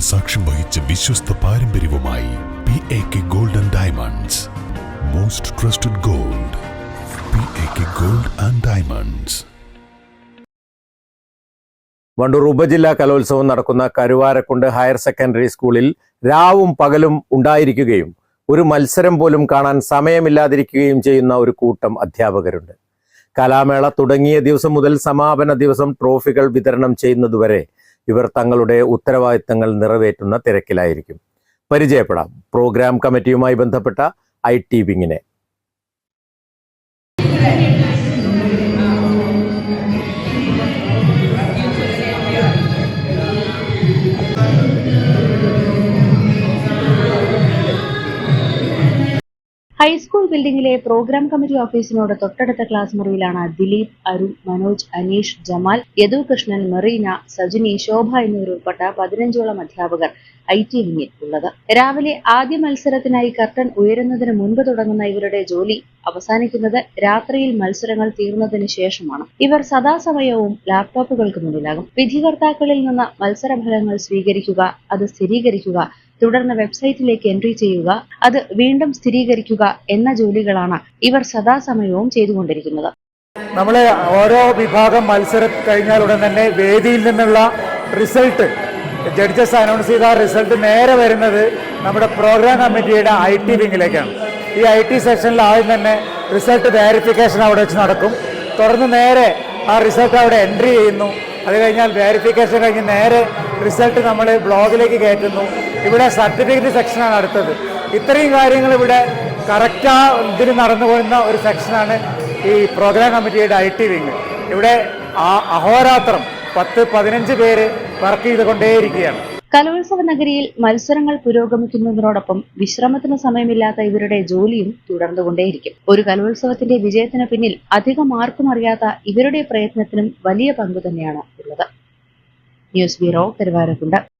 സാക്ഷ്യം വഹിച്ച വിശ്വസ്ത പാരമ്പര്യവുമായി P A K gold and diamonds most trusted gold P A K gold and diamonds Wandoor ഉപജില്ലാ കലോത്സവം നടക്കുന്ന കരുവാരക്കുണ്ട് ഹയർ സെക്കൻഡറി സ്കൂളിൽ രാവും പകലും ഉണ്ടായിരിക്കുകയും ഒരു മത്സരം പോലും കാണാൻ സമയമില്ലാതിരിക്കുകയും ചെയ്യുന്ന ഒരു കൂട്ടം അധ്യാപകരുണ്ട്. കലാമേള തുടങ്ങിയ ദിവസം മുതൽ സമാപന ദിവസം ട്രോഫികൾ വിതരണം ചെയ്യുന്നതുവരെ ഇവർ തങ്ങളുടെ ഉത്തരവാദിത്തങ്ങൾ നിറവേറ്റുന്ന തിരക്കിലായിരിക്കും. പരിചയപ്പെടാം. പ്രോഗ്രാം കമ്മിറ്റിയുമായി ബന്ധപ്പെട്ട ഐ ടി വിങ്ങിനെ. ഹൈസ്കൂൾ ബിൽഡിംഗിലെ പ്രോഗ്രാം കമ്മിറ്റി ഓഫീസിനോട് തൊട്ടടുത്ത ക്ലാസ് മുറിയിലാണ് ദിലീപ് അരുൺ മനോജ് അനീഷ് ജമാൽ യദു കൃഷ്ണൻ മെറീന സജിനി ശോഭ എന്നിവരുൾപ്പെട്ട പതിനഞ്ചോളം അധ്യാപകർ ഐ ടി വിങ്ങിൽ ഉള്ളത്. രാവിലെ ആദ്യ മത്സരത്തിനായി കർട്ടൻ ഉയരുന്നതിന് മുൻപ് തുടങ്ങുന്ന ഇവരുടെ ജോലി അവസാനിക്കുന്നത് രാത്രിയിൽ മത്സരങ്ങൾ തീർന്നതിന് ശേഷമാണ്. ഇവർ സദാസമയവും ലാപ്ടോപ്പുകൾക്ക് മുന്നിലാകും. വിധികർത്താക്കളിൽ നിന്ന് മത്സരഫലങ്ങൾ സ്വീകരിക്കുക അത് സ്ഥിരീകരിക്കുക തുടർന്ന് വെബ്സൈറ്റിലേക്ക് എൻട്രി ചെയ്യുക അത് വീണ്ടും സ്ഥിരീകരിക്കുക എന്ന ജോലികളാണ് ഇവർ സദാസമയവും ചെയ്തുകൊണ്ടിരിക്കുന്നത്. നമ്മൾ ഓരോ വിഭാഗം മത്സരം കഴിഞ്ഞാൽ ഉടൻ തന്നെ വേദിയിൽ നിന്നുള്ള റിസൾട്ട് ജഡ്ജസ് അനൗൺസ് ചെയ്ത റിസൾട്ട് നേരെ വരുന്നത് നമ്മുടെ പ്രോഗ്രാം കമ്മിറ്റിയുടെ ഐ ടി വിങ്ങിലേക്കാണ്. ഈ ഐ ടി സെക്ഷനിൽ ആദ്യം തന്നെ റിസൾട്ട് വേരിഫിക്കേഷൻ അവിടെ വെച്ച് നടക്കും. തുടർന്ന് നേരെ ആ റിസൾട്ട് അവിടെ എൻട്രി ചെയ്യുന്നു. അത് കഴിഞ്ഞാൽ വേരിഫിക്കേഷൻ കഴിഞ്ഞ് നേരെ റിസൾട്ട് നമ്മൾ ബ്ലോഗിലേക്ക് കയറ്റുന്നു. ഇവിടെ സർട്ടിഫിക്കറ്റ് സെക്ഷനാണ് അടുത്തത്. ഇത്രയും കാര്യങ്ങൾ ഇവിടെ കറക്റ്റാ ഇതിൽ നടന്നു പോകുന്ന ഒരു സെക്ഷനാണ് ഈ പ്രോഗ്രാം കമ്മിറ്റിയുടെ ഐ ടി വിങ് ഇവിടെ ആ- അഹോരാത്രം പത്ത് പതിനഞ്ച് പേര് വർക്ക് ചെയ്തുകൊണ്ടേയിരിക്കുകയാണ്. കലോത്സവ നഗരിയിൽ മത്സരങ്ങൾ പുരോഗമിക്കുന്നതിനോടൊപ്പം വിശ്രമത്തിന് സമയമില്ലാത്ത ഇവരുടെ ജോലിയും തുടർന്നുകൊണ്ടേയിരിക്കും. ഒരു കലോത്സവത്തിന്റെ വിജയത്തിന് പിന്നിൽ അധികം ആർക്കും അറിയാത്ത ഇവരുടെ പ്രയത്നത്തിനും വലിയ പങ്കു തന്നെയാണ് ഉള്ളത്. News bureau Karuvarakundu